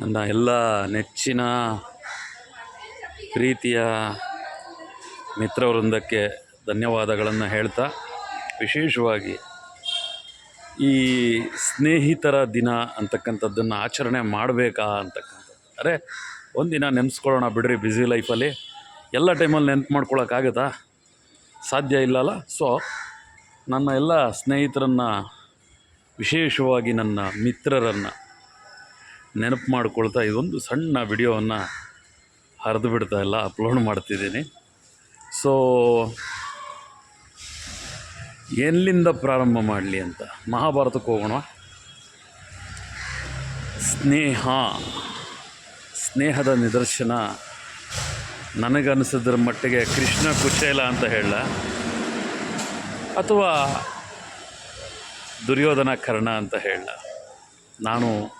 ನನ್ನ ಎಲ್ಲ ನೆಚ್ಚಿನ ಪ್ರೀತಿಯ ಮಿತ್ರವೃಂದಕ್ಕೆ ಧನ್ಯವಾದಗಳನ್ನು ಹೇಳ್ತಾ, ವಿಶೇಷವಾಗಿ ಈ ಸ್ನೇಹಿತರ ದಿನ ಅಂತಕ್ಕಂಥದ್ದನ್ನು ಆಚರಣೆ ಮಾಡಬೇಕಾ ಅಂತಕ್ಕಂಥದ್ದು. ಅರೆ, ಒಂದಿನ ನೆನೆಸ್ಕೊಳ್ಳೋಣ ಬಿಡ್ರಿ ಬ್ಯುಸಿ ಲೈಫಲ್ಲಿ ಎಲ್ಲ ಟೈಮಲ್ಲಿ ನೆನ್ಪು ಮಾಡ್ಕೊಳಕ್ಕಾಗತ್ತಾ? ಸಾಧ್ಯ ಇಲ್ಲಲ್ಲ? ಸೊ ನನ್ನ ಎಲ್ಲ ಸ್ನೇಹಿತರನ್ನು, ವಿಶೇಷವಾಗಿ ನನ್ನ ಮಿತ್ರರನ್ನು ನೆನಪು ಮಾಡಿಕೊಳ್ತಾ ಇದೊಂದು ಸಣ್ಣ ವಿಡಿಯೋವನ್ನು ಹರಿದು ಬಿಡ್ತಾ ಇಲ್ಲ, ಅಪ್ಲೋಡ್ ಮಾಡ್ತಿದ್ದೀನಿ. ಸೊ ಎಲ್ಲಿಂದ ಪ್ರಾರಂಭ ಮಾಡಲಿ ಅಂತ? ಮಹಾಭಾರತಕ್ಕೆ ಹೋಗೋಣ. ಸ್ನೇಹ, ಸ್ನೇಹದ ನಿದರ್ಶನ. ನನಗನ್ನಿಸಿದ್ರ ಮಟ್ಟಿಗೆ ಕೃಷ್ಣ ಕುಚೇಲ ಅಂತ ಹೇಳ. ಅಥವಾ ದುರ್ಯೋಧನ ಕರ್ಣ ಅಂತ ಹೇಳ. ನಾನು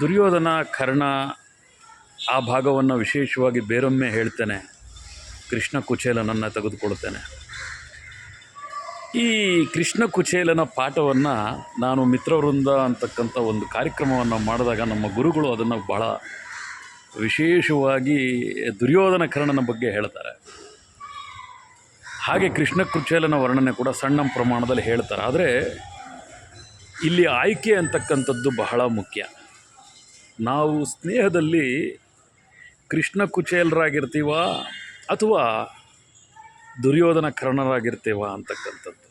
ದುರ್ಯೋಧನ, ಕರ್ಣ ಆ ಭಾಗವನ್ನು ವಿಶೇಷವಾಗಿ ಬೇರೊಮ್ಮೆ ಹೇಳ್ತೇನೆ. ಕೃಷ್ಣ ಕುಚೇಲನನ್ನು ತೆಗೆದುಕೊಳ್ತೇನೆ. ಈ ಕೃಷ್ಣ ಕುಚೇಲನ ಪಾಠವನ್ನು ನಾನು ಮಿತ್ರವೃಂದ ಅಂತಕ್ಕಂಥ ಒಂದು ಕಾರ್ಯಕ್ರಮವನ್ನು ಮಾಡಿದಾಗ ನಮ್ಮ ಗುರುಗಳು ಅದನ್ನು ಬಹಳ ವಿಶೇಷವಾಗಿ ದುರ್ಯೋಧನ ಕರ್ಣನ ಬಗ್ಗೆ ಹೇಳ್ತಾರೆ. ಹಾಗೆ ಕೃಷ್ಣ ಕುಚೇಲನ ವರ್ಣನೆ ಕೂಡ ಸಣ್ಣ ಪ್ರಮಾಣದಲ್ಲಿ ಹೇಳ್ತಾರೆ. ಆದರೆ ಇಲ್ಲಿ ಆಯ್ಕೆ ಅಂತಕ್ಕಂಥದ್ದು ಬಹಳ ಮುಖ್ಯ. ನಾವು ಸ್ನೇಹದಲ್ಲಿ ಕೃಷ್ಣ ಕುಚೇಲರಾಗಿರ್ತೀವ ಅಥವಾ ದುರ್ಯೋಧನ ಕರ್ಣರಾಗಿರ್ತೀವ ಅಂತಕ್ಕಂಥದ್ದು.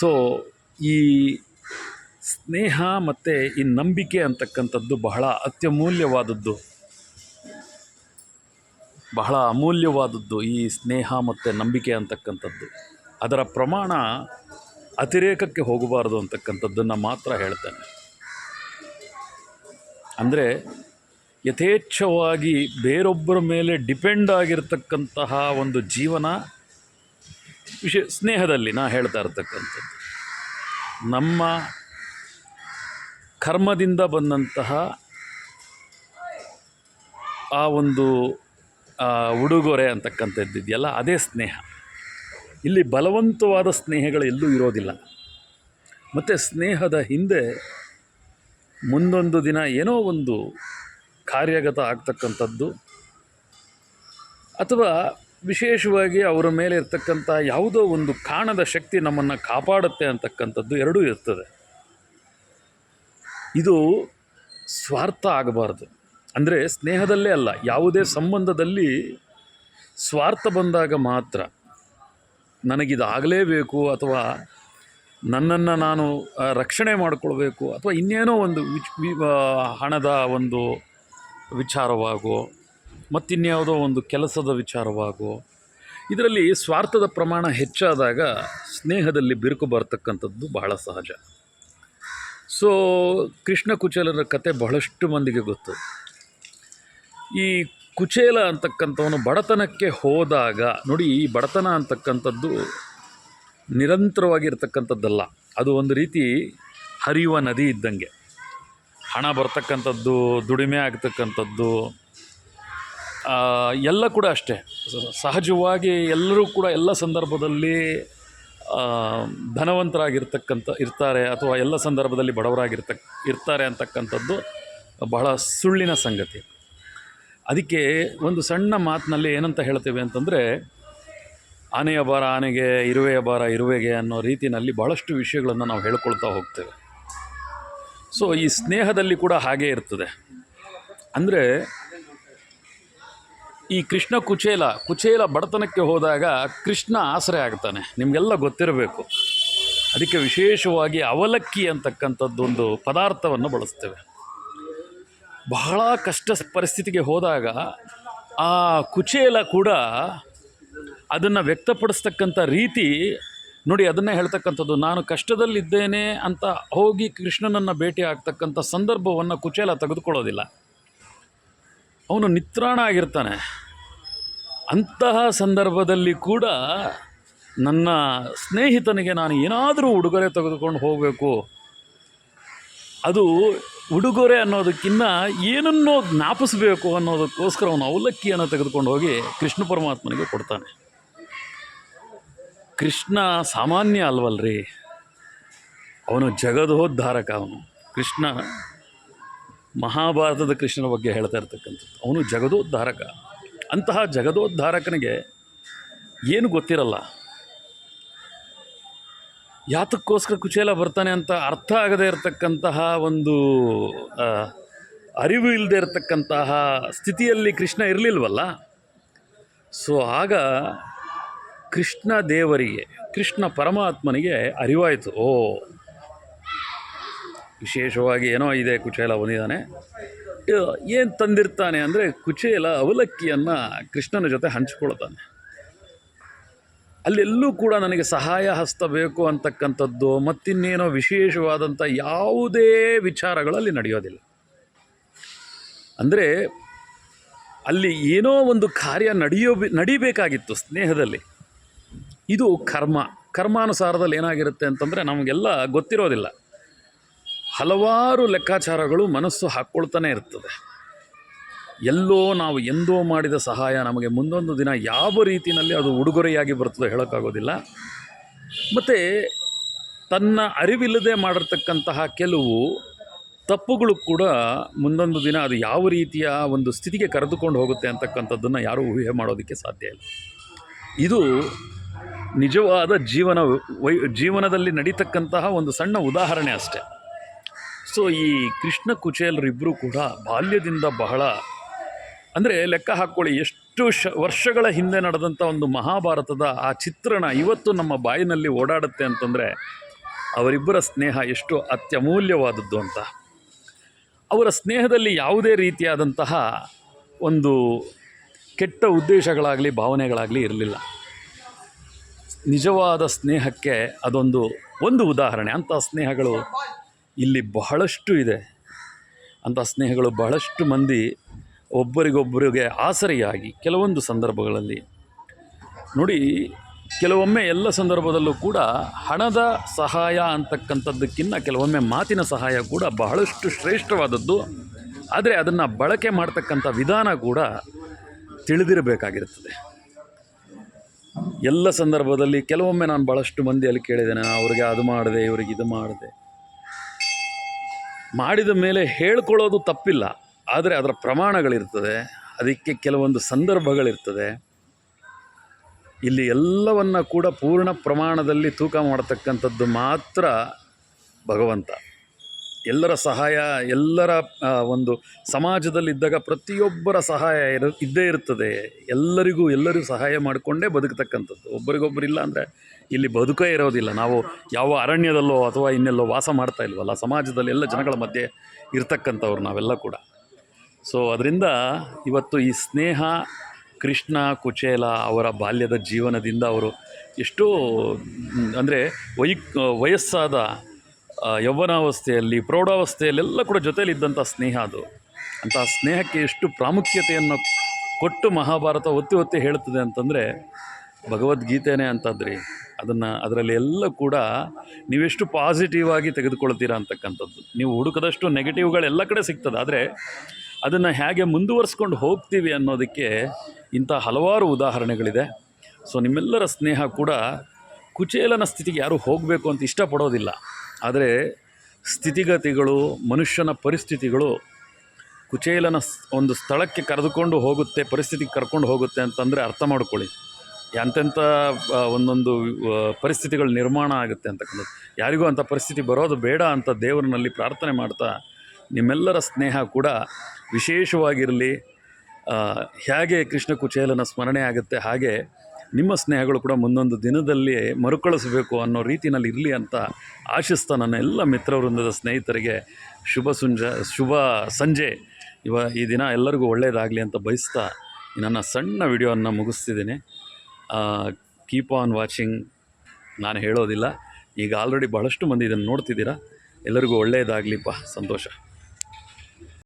ಸೊ ಈ ಸ್ನೇಹ ಮತ್ತು ಈ ನಂಬಿಕೆ ಅಂತಕ್ಕಂಥದ್ದು ಬಹಳ ಅತ್ಯಮೂಲ್ಯವಾದದ್ದು. ಬಹಳ ಅಮೂಲ್ಯವಾದದ್ದು ಈ ಸ್ನೇಹ ಮತ್ತು ನಂಬಿಕೆ ಅಂತಕ್ಕಂಥದ್ದು. ಅದರ ಪ್ರಮಾಣ ಅತಿರೇಕಕ್ಕೆ ಹೋಗಬಾರದು ಅಂತಕ್ಕಂಥದ್ದನ್ನು ಮಾತ್ರ ಹೇಳ್ತೇನೆ. ಅಂದರೆ ಯಥೇಚ್ಛವಾಗಿ ಬೇರೊಬ್ಬರ ಮೇಲೆ ಡಿಪೆಂಡ್ ಆಗಿರತಕ್ಕಂತಹ ಒಂದು ಜೀವನ ವಿಶೇ ಸ್ನೇಹದಲ್ಲಿ ನಾ ಹೇಳ್ತಾ ಇರ್ತಕ್ಕಂಥದ್ದು. ನಮ್ಮ ಕರ್ಮದಿಂದ ಬಂದಂತಹ ಆ ಒಂದು ಉಡುಗೊರೆ ಅಂತಕ್ಕಂಥದ್ದು ಇದೆಯಲ್ಲ, ಅದೇ ಸ್ನೇಹ. ಇಲ್ಲಿ ಬಲವಂತವಾದ ಸ್ನೇಹಗಳು ಎಲ್ಲೂ ಇರೋದಿಲ್ಲ. ಮತ್ತು ಸ್ನೇಹದ ಹಿಂದೆ ಮುಂದೊಂದು ದಿನ ಏನೋ ಒಂದು ಕಾರ್ಯಗತ ಆಗ್ತಕ್ಕಂಥದ್ದು ಅಥವಾ ವಿಶೇಷವಾಗಿ ಅವರ ಮೇಲೆ ಇರ್ತಕ್ಕಂಥ ಯಾವುದೋ ಒಂದು ಕಾಣದ ಶಕ್ತಿ ನಮ್ಮನ್ನು ಕಾಪಾಡುತ್ತೆ ಅಂತಕ್ಕಂಥದ್ದು ಎರಡೂ ಇರ್ತದೆ. ಇದು ಸ್ವಾರ್ಥ ಆಗಬಾರ್ದು. ಅಂದರೆ ಸ್ನೇಹದಲ್ಲೇ ಅಲ್ಲ, ಯಾವುದೇ ಸಂಬಂಧದಲ್ಲಿ ಸ್ವಾರ್ಥ ಬಂದಾಗ ಮಾತ್ರ ನನಗಿದಾಗಲೇಬೇಕು ಅಥವಾ ನನ್ನನ್ನು ನಾನು ರಕ್ಷಣೆ ಮಾಡಿಕೊಳ್ಬೇಕು ಅಥವಾ ಇನ್ನೇನೋ ಒಂದು ವಿಚ್ ಹಣದ ಒಂದು ವಿಚಾರವಾಗೋ, ಮತ್ತಿನ್ಯಾವುದೋ ಒಂದು ಕೆಲಸದ ವಿಚಾರವಾಗೋ, ಇದರಲ್ಲಿ ಸ್ವಾರ್ಥದ ಪ್ರಮಾಣ ಹೆಚ್ಚಾದಾಗ ಸ್ನೇಹದಲ್ಲಿ ಬಿರುಕು ಬರ್ತಕ್ಕಂಥದ್ದು ಬಹಳ ಸಹಜ. ಸೊ ಕೃಷ್ಣ ಕುಚೇಲರ ಕತೆ ಬಹಳಷ್ಟು ಮಂದಿಗೆ ಗೊತ್ತು. ಈ ಕುಚೇಲ ಅಂತಕ್ಕಂಥವನು ಬಡತನಕ್ಕೆ ಹೋದಾಗ, ನೋಡಿ ಈ ಬಡತನ ಅಂತಕ್ಕಂಥದ್ದು ನಿರಂತರವಾಗಿರ್ತಕ್ಕಂಥದ್ದಲ್ಲ. ಅದು ಒಂದು ರೀತಿ ಹರಿಯುವ ನದಿ ಇದ್ದಂಗೆ. ಹಣ ಬರ್ತಕ್ಕಂಥದ್ದು, ದುಡಿಮೆ ಆಗ್ತಕ್ಕಂಥದ್ದು ಎಲ್ಲ ಕೂಡ ಅಷ್ಟೇ. ಸಹಜವಾಗಿ ಎಲ್ಲರೂ ಕೂಡ ಎಲ್ಲ ಸಂದರ್ಭದಲ್ಲಿ ಧನವಂತರಾಗಿರ್ತಕ್ಕಂಥ, ಇರ್ತಾರೆ ಅಥವಾ ಎಲ್ಲ ಸಂದರ್ಭದಲ್ಲಿ ಬಡವರಾಗಿರ್ತಕ್, ಇರ್ತಾರೆ ಅಂತಕ್ಕಂಥದ್ದು ಬಹಳ ಸುಳ್ಳಿನ ಸಂಗತಿ. ಅದಕ್ಕೆ ಒಂದು ಸಣ್ಣ ಮಾತಿನಲ್ಲಿ ಏನಂತ ಹೇಳ್ತೇವೆ ಅಂತಂದರೆ ಆನೆಯ ಭಾರ ಆನೆಗೆ, ಇರುವೆಯ ಭಾರ ಇರುವೆಗೆ ಅನ್ನೋ ರೀತಿಯಲ್ಲಿ ಭಾಳಷ್ಟು ವಿಷಯಗಳನ್ನು ನಾವು ಹೇಳ್ಕೊಳ್ತಾ ಹೋಗ್ತೇವೆ. ಸೊ ಈ ಸ್ನೇಹದಲ್ಲಿ ಕೂಡ ಹಾಗೇ ಇರ್ತದೆ. ಅಂದರೆ, ಈ ಕೃಷ್ಣ ಕುಚೇಲ ಕುಚೇಲ ಬಡತನಕ್ಕೆ ಹೋದಾಗ ಕೃಷ್ಣ ಆಸರೆ ಆಗ್ತಾನೆ. ನಿಮಗೆಲ್ಲ ಗೊತ್ತಿರಬೇಕು. ಅದಕ್ಕೆ ವಿಶೇಷವಾಗಿ ಅವಲಕ್ಕಿ ಅಂತಕ್ಕಂಥದ್ದೊಂದು ಪದಾರ್ಥವನ್ನು ಬಳಸ್ತೇವೆ. ಬಹಳ ಕಷ್ಟ ಪರಿಸ್ಥಿತಿಗೆ ಹೋದಾಗ ಆ ಕುಚೇಲ ಕೂಡ ಅದನ್ನು ವ್ಯಕ್ತಪಡಿಸ್ತಕ್ಕಂಥ ರೀತಿ ನೋಡಿ ಅದನ್ನೇ ಹೇಳ್ತಕ್ಕಂಥದ್ದು, ನಾನು ಕಷ್ಟದಲ್ಲಿದ್ದೇನೆ ಅಂತ ಹೋಗಿ ಕೃಷ್ಣನನ್ನು ಭೇಟಿ ಆಗ್ತಕ್ಕಂಥ ಸಂದರ್ಭವನ್ನು ಕುಚೇಲ ತೆಗೆದುಕೊಳ್ಳೋದಿಲ್ಲ. ಅವನು ನಿತ್ರಾಣ ಆಗಿರ್ತಾನೆ. ಅಂತಹ ಸಂದರ್ಭದಲ್ಲಿ ಕೂಡ ನನ್ನ ಸ್ನೇಹಿತನಿಗೆ ನಾನು ಏನಾದರೂ ಉಡುಗೊರೆ ತೆಗೆದುಕೊಂಡು ಹೋಗಬೇಕು. ಅದು ಉಡುಗೊರೆ ಅನ್ನೋದಕ್ಕಿಂತ ಏನನ್ನೋ ಜ್ಞಾಪಿಸಬೇಕು ಅನ್ನೋದಕ್ಕೋಸ್ಕರ ಅವನು ಅವಲಕ್ಕಿಯನ್ನು ತೆಗೆದುಕೊಂಡು ಹೋಗಿ ಕೃಷ್ಣ ಪರಮಾತ್ಮನಿಗೆ ಕೊಡ್ತಾನೆ. ಕೃಷ್ಣ ಸಾಮಾನ್ಯ ಅಲ್ವಲ್ರಿ? ಅವನು ಜಗದೋದ್ಧಾರಕ ಅವನು. ಕೃಷ್ಣ ಮಹಾಭಾರತದ ಕೃಷ್ಣನ ಬಗ್ಗೆ ಹೇಳ್ತಾ ಇರ್ತಕ್ಕಂಥದ್ದು. ಅವನು ಜಗದೋದ್ಧಾರಕ ಅಂತಹ ಜಗದೋದ್ಧಾರಕನಿಗೆ ಏನು ಗೊತ್ತಿರಲ್ಲ. ಯಾತಕ್ಕೋಸ್ಕರ ಕುಚೇಲ ಬರ್ತಾನೆ ಅಂತ ಅರ್ಥ ಆಗದೇ ಇರತಕ್ಕಂತಹ ಒಂದು ಅರಿವು ಇಲ್ಲದೆ ಇರತಕ್ಕಂತಹ ಸ್ಥಿತಿಯಲ್ಲಿ ಕೃಷ್ಣ ಇರಲಿಲ್ವಲ್ಲ? ಸೊ ಆಗ ಕೃಷ್ಣ ದೇವರಿಗೆ, ಕೃಷ್ಣ ಪರಮಾತ್ಮನಿಗೆ ಅರಿವಾಯಿತು. ಓ, ವಿಶೇಷವಾಗಿ ಏನೋ ಇದೆ ಕುಚೇಲ ಬಂದಿದ್ದಾನೆ. ಏನು ತಂದಿರ್ತಾನೆ ಅಂದರೆ ಕುಚೇಲ ಅವಲಕ್ಕಿಯನ್ನು ಕೃಷ್ಣನ ಜೊತೆ ಹಂಚ್ಕೊಳ್ತಾನೆ. ಅಲ್ಲೆಲ್ಲೂ ಕೂಡ ನನಗೆ ಸಹಾಯ ಹಸ್ತ ಬೇಕು ಅಂತಕ್ಕಂಥದ್ದು, ಮತ್ತಿನ್ನೇನೋ ವಿಶೇಷವಾದಂಥ ಯಾವುದೇ ವಿಚಾರಗಳಲ್ಲಿ ನಡೆಯೋದಿಲ್ಲ. ಅಂದರೆ ಅಲ್ಲಿ ಏನೋ ಒಂದು ಕಾರ್ಯ ನಡೆಯೋ, ನಡಿಬೇಕಾಗಿತ್ತು ಸ್ನೇಹದಲ್ಲಿ. ಇದು ಕರ್ಮ. ಕರ್ಮಾನುಸಾರದಲ್ಲಿ ಏನಾಗಿರುತ್ತೆ ಅಂತಂದರೆ ನಮಗೆಲ್ಲ ಗೊತ್ತಿರೋದಿಲ್ಲ. ಹಲವಾರು ಲೆಕ್ಕಾಚಾರಗಳು ಮನಸ್ಸು ಹಾಕ್ಕೊಳ್ತಾನೆ ಇರ್ತದೆ. ಎಲ್ಲೋ ನಾವು ಎಂದೋ ಮಾಡಿದ ಸಹಾಯ ನಮಗೆ ಮುಂದೊಂದು ದಿನ ಯಾವ ರೀತಿಯಲ್ಲಿ ಅದು ಉಡುಗೊರೆಯಾಗಿ ಬರ್ತದೆ ಹೇಳೋಕ್ಕಾಗೋದಿಲ್ಲ. ಮತ್ತು ತನ್ನ ಅರಿವಿಲ್ಲದೆ ಮಾಡಿರ್ತಕ್ಕಂತಹ ಕೆಲವು ತಪ್ಪುಗಳು ಕೂಡ ಮುಂದೊಂದು ದಿನ ಅದು ಯಾವ ರೀತಿಯ ಒಂದು ಸ್ಥಿತಿಗೆ ಕರೆದುಕೊಂಡು ಹೋಗುತ್ತೆ ಅಂತಕ್ಕಂಥದ್ದನ್ನು ಯಾರೂ ಊಹೆ ಮಾಡೋದಕ್ಕೆ ಸಾಧ್ಯ ಇಲ್ಲ. ಇದು ನಿಜವಾದ ಜೀವನ ವೈ ಜೀವನದಲ್ಲಿ ನಡೀತಕ್ಕಂತಹ ಒಂದು ಸಣ್ಣ ಉದಾಹರಣೆ ಅಷ್ಟೆ. ಸೊ ಈ ಕೃಷ್ಣ ಕುಚೇಲರಿಬ್ಬರೂ ಕೂಡ ಬಾಲ್ಯದಿಂದ ಬಹಳ ಅಂದರೆ ಲೆಕ್ಕ ಹಾಕ್ಕೊಳ್ಳಿ, ಎಷ್ಟು ಶ ವರ್ಷಗಳ ಹಿಂದೆ ನಡೆದಂಥ ಒಂದು ಮಹಾಭಾರತದ ಆ ಚಿತ್ರಣ ಇವತ್ತು ನಮ್ಮ ಬಾಯಿನಲ್ಲಿ ಓಡಾಡುತ್ತೆ ಅಂತಂದರೆ, ಅವರಿಬ್ಬರ ಸ್ನೇಹ ಎಷ್ಟು ಅತ್ಯಮೂಲ್ಯವಾದದ್ದು ಅಂತ. ಅವರ ಸ್ನೇಹದಲ್ಲಿ ಯಾವುದೇ ರೀತಿಯಾದಂತಹ ಒಂದು ಕೆಟ್ಟ ಉದ್ದೇಶಗಳಾಗಲಿ, ಭಾವನೆಗಳಾಗಲಿ ಇರಲಿಲ್ಲ. ನಿಜವಾದ ಸ್ನೇಹಕ್ಕೆ ಅದೊಂದು ಒಂದು ಉದಾಹರಣೆ. ಅಂಥ ಸ್ನೇಹಗಳು ಇಲ್ಲಿ ಬಹಳಷ್ಟು ಇದೆ. ಅಂಥ ಸ್ನೇಹಗಳು ಬಹಳಷ್ಟು ಮಂದಿ ಒಬ್ಬರಿಗೊಬ್ಬರಿಗೆ ಆಸರೆಯಾಗಿ ಕೆಲವೊಂದು ಸಂದರ್ಭಗಳಲ್ಲಿ ನೋಡಿ, ಕೆಲವೊಮ್ಮೆ ಎಲ್ಲ ಸಂದರ್ಭದಲ್ಲೂ ಕೂಡ ಹಣದ ಸಹಾಯ ಅಂತಕ್ಕಂಥದ್ದಕ್ಕಿಂತ ಕೆಲವೊಮ್ಮೆ ಮಾತಿನ ಸಹಾಯ ಕೂಡ ಬಹಳಷ್ಟು ಶ್ರೇಷ್ಠವಾದದ್ದು. ಆದರೆ ಅದನ್ನು ಬಳಕೆ ಮಾಡ್ತಕ್ಕಂಥ ವಿಧಾನ ಕೂಡ ತಿಳಿದಿರಬೇಕಾಗಿರುತ್ತದೆ. ಎಲ್ಲ ಸಂದರ್ಭದಲ್ಲಿ ಕೆಲವೊಮ್ಮೆ ನಾನು ಭಾಳಷ್ಟು ಮಂದಿಯಲ್ಲಿ ಕೇಳಿದ್ದೇನೆ ಅವ್ರಿಗೆ ಅದು ಮಾಡಿದೆ, ಇವ್ರಿಗೆ ಇದು ಮಾಡಿದೆ. ಮಾಡಿದ ಮೇಲೆ ಹೇಳ್ಕೊಳ್ಳೋದು ತಪ್ಪಿಲ್ಲ, ಆದರೆ ಅದರ ಪ್ರಮಾಣಗಳಿರ್ತದೆ, ಅದಕ್ಕೆ ಕೆಲವೊಂದು ಸಂದರ್ಭಗಳಿರ್ತದೆ. ಇಲ್ಲಿ ಎಲ್ಲವನ್ನು ಕೂಡ ಪೂರ್ಣ ಪ್ರಮಾಣದಲ್ಲಿ ತೂಕ ಮಾಡತಕ್ಕಂಥದ್ದು ಮಾತ್ರ ಭಗವಂತ. ಎಲ್ಲರ ಸಹಾಯ, ಎಲ್ಲರ ಒಂದು ಸಮಾಜದಲ್ಲಿದ್ದಾಗ ಪ್ರತಿಯೊಬ್ಬರ ಸಹಾಯ ಇರ, ಇದ್ದೇ ಇರ್ತದೆ. ಎಲ್ಲರಿಗೂ ಎಲ್ಲರೂ ಸಹಾಯ ಮಾಡಿಕೊಂಡೇ ಬದುಕತಕ್ಕಂಥದ್ದು. ಒಬ್ಬರಿಗೊಬ್ಬರು ಇಲ್ಲ ಅಂದರೆ ಇಲ್ಲಿ ಬದುಕೇ ಇರೋದಿಲ್ಲ. ನಾವು ಯಾವ ಅರಣ್ಯದಲ್ಲೋ ಅಥವಾ ಇನ್ನೆಲ್ಲೋ ವಾಸ ಮಾಡ್ತಾ ಇಲ್ವಲ್ಲ? ಸಮಾಜದಲ್ಲಿ ಎಲ್ಲ ಜನಗಳ ಮಧ್ಯೆ ಇರ್ತಕ್ಕಂಥವ್ರು ನಾವೆಲ್ಲ ಕೂಡ. ಸೊ ಅದರಿಂದ ಇವತ್ತು ಈ ಸ್ನೇಹ, ಕೃಷ್ಣ, ಕುಚೇಲ ಅವರ ಬಾಲ್ಯದ ಜೀವನದಿಂದ ಅವರು ಎಷ್ಟೋ ಅಂದರೆ ವೈ ವಯಸ್ಸಾದ ಯೌವನಾವಸ್ಥೆಯಲ್ಲಿ, ಪ್ರೌಢಾವಸ್ಥೆಯಲ್ಲೆಲ್ಲ ಕೂಡ ಜೊತೆಯಲ್ಲಿ ಇದ್ದಂಥ ಸ್ನೇಹ ಅದು. ಅಂತಹ ಸ್ನೇಹಕ್ಕೆ ಎಷ್ಟು ಪ್ರಾಮುಖ್ಯತೆಯನ್ನು ಕೊಟ್ಟು ಮಹಾಭಾರತ ಒತ್ತಿ ಒತ್ತಿ ಹೇಳ್ತದೆ ಅಂತಂದರೆ, ಭಗವದ್ಗೀತೆನೇ ಅಂತಂದ್ರಿ ಅದನ್ನು, ಅದರಲ್ಲಿ ಎಲ್ಲ ಕೂಡ ನೀವೆಷ್ಟು ಪಾಸಿಟಿವ್ ಆಗಿ ತೆಗೆದುಕೊಳ್ತೀರಾ ಅಂತಕ್ಕಂಥದ್ದು. ನೀವು ಹುಡುಕದಷ್ಟು ನೆಗೆಟಿವ್ಗಳೆಲ್ಲ ಕಡೆ ಸಿಗ್ತದೆ. ಆದರೆ, ಅದನ್ನು ಹೇಗೆ ಮುಂದುವರಿಸ್ಕೊಂಡು ಹೋಗ್ತೀವಿ ಅನ್ನೋದಕ್ಕೆ ಇಂಥ ಹಲವಾರು ಉದಾಹರಣೆಗಳಿದೆ. ಸೊ ನಿಮ್ಮೆಲ್ಲರ ಸ್ನೇಹ ಕೂಡ ಕುಚೇಲನ ಸ್ಥಿತಿಗೆ ಯಾರೂ ಹೋಗಬೇಕು ಅಂತ ಇಷ್ಟಪಡೋದಿಲ್ಲ. ಆದರೆ ಸ್ಥಿತಿಗತಿಗಳು, ಮನುಷ್ಯನ ಪರಿಸ್ಥಿತಿಗಳು ಕುಚೇಲನ ಒಂದು ಸ್ಥಳಕ್ಕೆ ಕರೆದುಕೊಂಡು ಹೋಗುತ್ತೆ, ಪರಿಸ್ಥಿತಿಗೆ ಕರ್ಕೊಂಡು ಹೋಗುತ್ತೆ ಅಂತಂದರೆ ಅರ್ಥ ಮಾಡ್ಕೊಳ್ಳಿ. ಎಂತೆಂಥ ಒಂದೊಂದು ಪರಿಸ್ಥಿತಿಗಳು ನಿರ್ಮಾಣ ಆಗುತ್ತೆ ಅಂತಕ್ಕಂಥದ್ದು. ಯಾರಿಗೂ ಅಂಥ ಪರಿಸ್ಥಿತಿ ಬರೋದು ಬೇಡ ಅಂತ ದೇವರನಲ್ಲಿ ಪ್ರಾರ್ಥನೆ ಮಾಡ್ತಾ ನಿಮ್ಮೆಲ್ಲರ ಸ್ನೇಹ ಕೂಡ ವಿಶೇಷವಾಗಿರಲಿ. ಹೇಗೆ ಕೃಷ್ಣ ಕುಚೇಲನ ಸ್ಮರಣೆ ಆಗುತ್ತೆ, ಹಾಗೆ ನಿಮ್ಮ ಸ್ನೇಹಗಳು ಕೂಡ ಮುಂದೊಂದು ದಿನದಲ್ಲಿ ಮರುಕಳಿಸಬೇಕು ಅನ್ನೋ ರೀತಿಯಲ್ಲಿ ಇರಲಿ ಅಂತ ಆಶಿಸ್ತಾ ನನ್ನ ಎಲ್ಲ ಮಿತ್ರವೃಂದದ ಸ್ನೇಹಿತರಿಗೆ ಶುಭ ಸುಂಜ, ಶುಭ ಸಂಜೆ. ಇವ ಈ ದಿನ ಎಲ್ಲರಿಗೂ ಒಳ್ಳೆಯದಾಗಲಿ ಅಂತ ಬಯಸ್ತಾ ನನ್ನ ಸಣ್ಣ ವಿಡಿಯೋವನ್ನು ಮುಗಿಸ್ತಿದ್ದೀನಿ. ಕೀಪ್ ಆನ್ ವಾಚಿಂಗ್ ನಾನು ಹೇಳೋದಿಲ್ಲ. ಈಗ ಆಲ್ರೆಡಿ ಬಹಳಷ್ಟು ಮಂದಿ ಇದನ್ನು ನೋಡ್ತಿದ್ದೀರಾ. ಎಲ್ಲರಿಗೂ ಒಳ್ಳೆಯದಾಗಲಿಪ್ಪ. ಸಂತೋಷ.